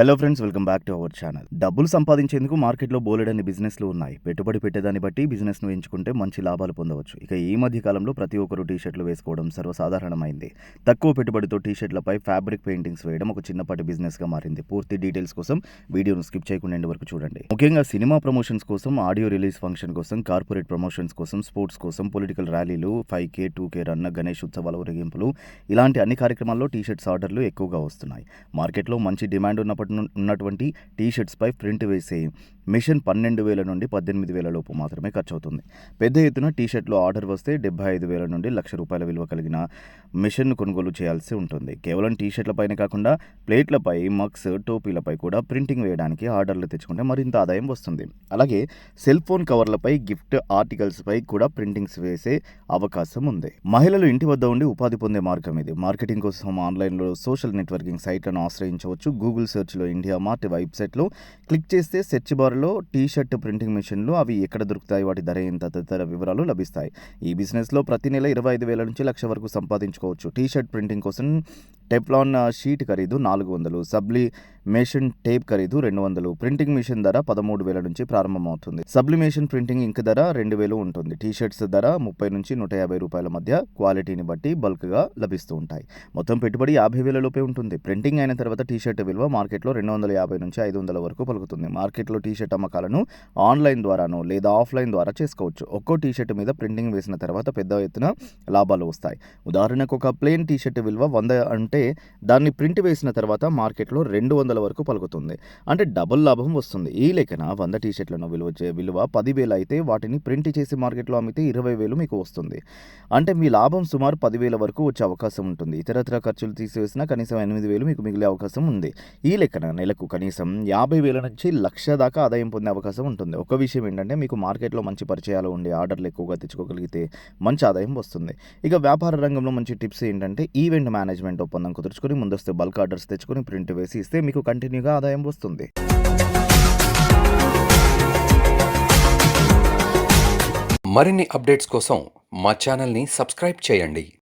Hello friends welcome back to our channel డబ్బులు సంపాదించేందుకు మార్కెట్లో బోలెడన్ని బిజినెస్లు ఉన్నాయి. పెట్టుబడి పెట్టేదాన్ని బట్టి బిజినెస్ను ఎంచుకుంటే మంచి లాభాలు పొందవచ్చు. ఇక ఈ మధ్య కాలంలో ప్రతి ఒక్కరు టీ షర్ట్లు వేసుకోవడం సర్వసాధారణమైంది. తక్కువ పెట్టుబడితో టీ షర్ట్లపై ఫ్యాబ్రిక్ పెయింటింగ్స్ వేయడం ఒక చిన్నపాటి బిజినెస్గా మారింది. పూర్తి డీటెయిల్స్ కోసం వీడియోను స్కిప్ చేయకుండా ఎండ్ వరకు చూడండి. ముఖ్యంగా సినిమా ప్రమోషన్స్ కోసం ఆడియో రిలీజ్ ఫంక్షన్ కోసం కార్పొరేట్ ప్రమోషన్స్ కోసం స్పోర్ట్స్ కోసం పొలిటికల్ ర్యాలీలు ఫైవ్ కే టూ కే రన్న గణేష్ ఉత్సవాల ఊరేగింపులు ఇలాంటి అన్ని కార్యక్రమాల్లో టీ షర్ట్స్ ఆర్డర్లు ఎక్కువగా వస్తున్నాయి. మార్కెట్లో మంచి డిమాండ్ ఉన్నప్పటి ఉన్నటువంటి టీ షర్ట్స్పై ప్రింట్ వేసే మిషన్ పన్నెండు వేల నుండి పద్దెనిమిది వేల లోపు మాత్రమే ఖర్చు అవుతుంది పెద్ద ఎత్తున టీ షర్ట్లు ఆర్డర్ వస్తే డెబ్బై ఐదు వేల నుండి లక్ష రూపాయల విలువ కలిగిన మిషన్ను కొనుగోలు చేయాల్సి ఉంటుంది. కేవలం టీ షర్ట్లపైనే కాకుండా ప్లేట్లపై మగ్స్ టోపీలపై కూడా ప్రింటింగ్ వేయడానికి ఆర్డర్లు తెచ్చుకుంటే మరింత ఆదాయం వస్తుంది. అలాగే సెల్ ఫోన్ కవర్లపై గిఫ్ట్ ఆర్టికల్స్పై కూడా ప్రింటింగ్స్ వేసే అవకాశం ఉంది. మహిళలు ఇంటి వద్ద ఉండి ఉపాధి పొందే మార్గం ఇది. మార్కెటింగ్ కోసం ఆన్లైన్లో సోషల్ నెట్వర్కింగ్ సైట్లను ఆశ్రయించవచ్చు. గూగుల్ సెర్చ్లో ఇండియా మార్ట్ వెబ్సైట్లో క్లిక్ చేస్తే సెర్చ్ బార్లో టీ షర్ట్ ప్రింటింగ్ మిషన్లు అవి ఎక్కడ దొరుకుతాయి? వాటి ధర ఎంత? తదితర వివరాలు లభిస్తాయి. ఈ బిజినెస్లో ప్రతి నెల ఇరవై ఐదు వేల నుంచి లక్ష వరకు సంపాదించుకోవచ్చు. టీ షర్ట్ ప్రింటింగ్ కోసం టెఫ్లాన్ షీట్ ఖరీదు నాలుగు వందలు. సబ్లిమేషన్ టేప్ ఖరీదు రెండు వందలు. ప్రింటింగ్ మిషన్ ధర పదమూడు వేల నుంచి ప్రారంభమవుతుంది. సబ్లిమేషన్ ప్రింటింగ్ ఇంక్ ధర రెండు వేలు ఉంటుంది. టీ షర్ట్స్ ధర ముప్పై నుంచి నూట యాభై రూపాయల మధ్య క్వాలిటీని బట్టి బల్క్గా లభిస్తూ ఉంటాయి. మొత్తం పెట్టుబడి యాభై వేల లోపే ఉంటుంది. ప్రింటింగ్ అయిన తర్వాత టీ షర్ట్ విలువ మార్కెట్లో రెండు వందల యాభై నుంచి ఐదు వందల వరకు పలుకుతుంది. మార్కెట్లో టీ షర్ట్ అమ్మకాలను ఆన్లైన్ ద్వారానో లేదా ఆఫ్లైన్ ద్వారా చేసుకోవచ్చు. ఒక్కో టీ షర్ట్ మీద ప్రింటింగ్ వేసిన తర్వాత పెద్ద ఎత్తున లాభాలు వస్తాయి. ఉదాహరణకు ఒక ప్లేన్ టీ షర్ట్ విలువ వంద అంటే దాన్ని ప్రింట్ వేసిన తర్వాత మార్కెట్లో రెండు వందల వరకు పలుకుతుంది. అంటే డబుల్ లాభం వస్తుంది. ఈ లెక్కన వంద టీషర్ట్లను విలువ విలువ పదివేలు అయితే వాటిని ప్రింట్ చేసి మార్కెట్లో అమ్మితే ఇరవై వేలు మీకు వస్తుంది. అంటే మీ లాభం సుమారు పదివేల వరకు వచ్చే అవకాశం ఉంటుంది. ఇతరత్ర ఖర్చులు తీసివేసినా కనీసం ఎనిమిది వేలు మీకు మిగిలే అవకాశం ఉంది. ఈ లెక్కన నెలకు కనీసం యాభై వేల నుంచి లక్ష దాకా ఆదాయం పొందే అవకాశం ఉంటుంది. ఒక విషయం ఏంటంటే మీకు మార్కెట్లో మంచి పరిచయాలు ఉండి ఆర్డర్లు ఎక్కువగా తెచ్చుకోగలిగితే మంచి ఆదాయం వస్తుంది. ఇక వ్యాపార రంగంలో మంచి టిప్స్ ఏంటంటే ఈవెంట్ మేనేజ్మెంట్ ఒప్పందం కుదుర్చుకొని ముందస్తు బల్క్ ఆర్డర్స్ తెచ్చుకొని ప్రింట్ వేసి ఇస్తే మీకు కంటిన్యూగా ఆదాయం వస్తుంది. మరిన్ని అప్డేట్స్ కోసం మా ఛానల్ని సబ్స్క్రైబ్ చేయండి.